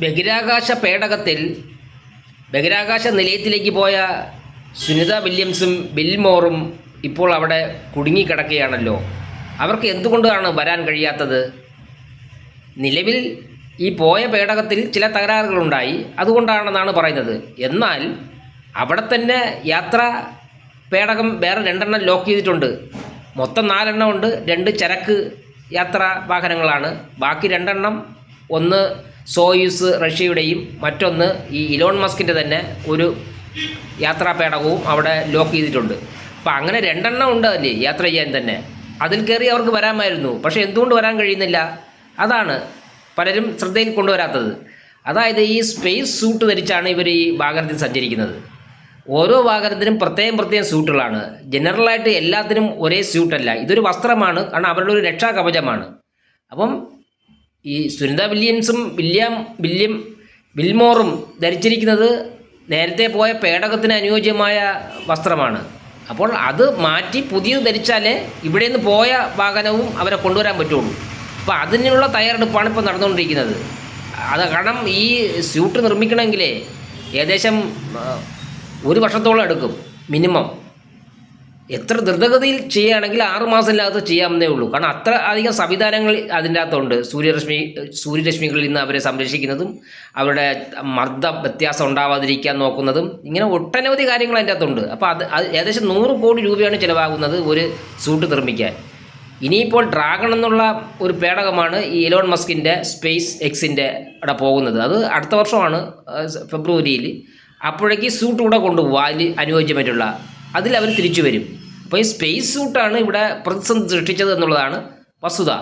ബഹിരാകാശ പേടകത്തിൽ ബഹിരാകാശ നിലയത്തിലേക്ക് പോയ സുനിത വില്യംസും ബിൽമോറും ഇപ്പോൾ അവിടെ കുടുങ്ങിക്കിടക്കുകയാണല്ലോ. അവർക്ക് എന്തുകൊണ്ടാണ് വരാൻ കഴിയാത്തത്? നിലവിൽ ഈ പോയ പേടകത്തിൽ ചില തകരാറുകളുണ്ടായി. അതുകൊണ്ടാണെന്നാണ് പറയുന്നത്. എന്നാൽ അവിടെ തന്നെ യാത്ര പേടകം വേറെ രണ്ടെണ്ണം ലോക്ക് ചെയ്തിട്ടുണ്ട്. മൊത്തം നാലെണ്ണം ഉണ്ട്. രണ്ട് ചരക്ക് യാത്രാ വാഹനങ്ങളാണ്. ബാക്കി രണ്ടെണ്ണം ഒന്ന് സോയൂസ് റഷ്യയുടെയും മറ്റൊന്ന് ഈ ഇലോൺ മസ്കിന്റെ തന്നെ ഒരു യാത്രാ പേടകവും അവിടെ ലോക്ക് ചെയ്തിട്ടുണ്ട്. അപ്പം അങ്ങനെ രണ്ടെണ്ണം ഉണ്ട് അല്ലേ യാത്ര ചെയ്യാൻ തന്നെ. അതിൽ കയറി അവർക്ക് വരാമായിരുന്നു. പക്ഷേ എന്തുകൊണ്ട് വരാൻ കഴിയുന്നില്ല? അതാണ് പലരും ശ്രദ്ധയിൽ കൊണ്ടുവരാത്തത്. അതായത് ഈ സ്പേസ് സൂട്ട് ധരിച്ചാണ് ഇവർ ഈ വാഹനത്തിൽ സഞ്ചരിക്കുന്നത്. ഓരോ വാഹനത്തിനും പ്രത്യേകം പ്രത്യേകം സ്യൂട്ടുകളാണ് ജനറലായിട്ട് എല്ലാത്തിനും ഒരേ സ്യൂട്ടല്ല ഇതൊരു വസ്ത്രമാണ്. കാരണം അവരുടെ ഒരു രക്ഷാ കവചമാണ് അപ്പം ഈ സുനിത വില്യംസും വില്യം വില്യം വിൽമോറും ധരിച്ചിരിക്കുന്നത് നേരത്തെ പോയ പേടകത്തിന് അനുയോജ്യമായ വസ്ത്രമാണ്. അപ്പോൾ അത് മാറ്റി പുതിയത് ധരിച്ചാലേ ഇവിടെ നിന്ന് പോയ വാഹനവും അവരെ കൊണ്ടുവരാൻ പറ്റുള്ളൂ. അപ്പോൾ അതിനുള്ള തയ്യാറെടുപ്പാണ് ഇപ്പോൾ നടന്നുകൊണ്ടിരിക്കുന്നത്. അത് കാരണം ഈ സ്യൂട്ട് നിർമ്മിക്കണമെങ്കിൽ ഏകദേശം ഒരു വർഷത്തോളം എടുക്കും മിനിമം. എത്ര ദ്രുതഗതിയിൽ ചെയ്യുകയാണെങ്കിൽ ആറ് മാസത്തിനകത്ത് ചെയ്യാവുന്നേ ഉള്ളൂ. കാരണം അത്ര അധികം സംവിധാനങ്ങൾ അതിന്റെ അകത്തുണ്ട് സൂര്യരശ്മി സൂര്യരശ്മികളിൽ നിന്ന് അവരെ സംരക്ഷിക്കുന്നതും അവരുടെ മർദ്ദ വ്യത്യാസം ഉണ്ടാവാതിരിക്കാൻ നോക്കുന്നതും ഇങ്ങനെ ഒട്ടനവധി കാര്യങ്ങൾ അതിന്റെ അകത്തുണ്ട് അപ്പോൾ അത് അത് ഏകദേശം നൂറ് കോടി രൂപയാണ് ചിലവാകുന്നത് ഒരു സൂട്ട് നിർമ്മിക്കാൻ. ഇനിയിപ്പോൾ ഡ്രാഗൺ എന്നുള്ള ഒരു പേടകമാണ് ഈ ഇലോൺ മസ്കിന്റെ സ്പേസ് എക്സിന്റെ അവിടെ പോകുന്നത്. അത് അടുത്ത വർഷമാണ് ഫെബ്രുവരിയിൽ. അപ്പോഴേക്ക് സൂട്ട് കൂടെ കൊണ്ടുപോകും. അതിൽ അനുയോജ്യമായിട്ടുള്ള അതിൽ അവർ തിരിച്ചു വരും അപ്പോൾ ഈ സ്പേസ് സൂട്ടാണ് ഇവിടെ പ്രതിസന്ധി സൃഷ്ടിച്ചത് എന്നുള്ളതാണ് വസ്തുത.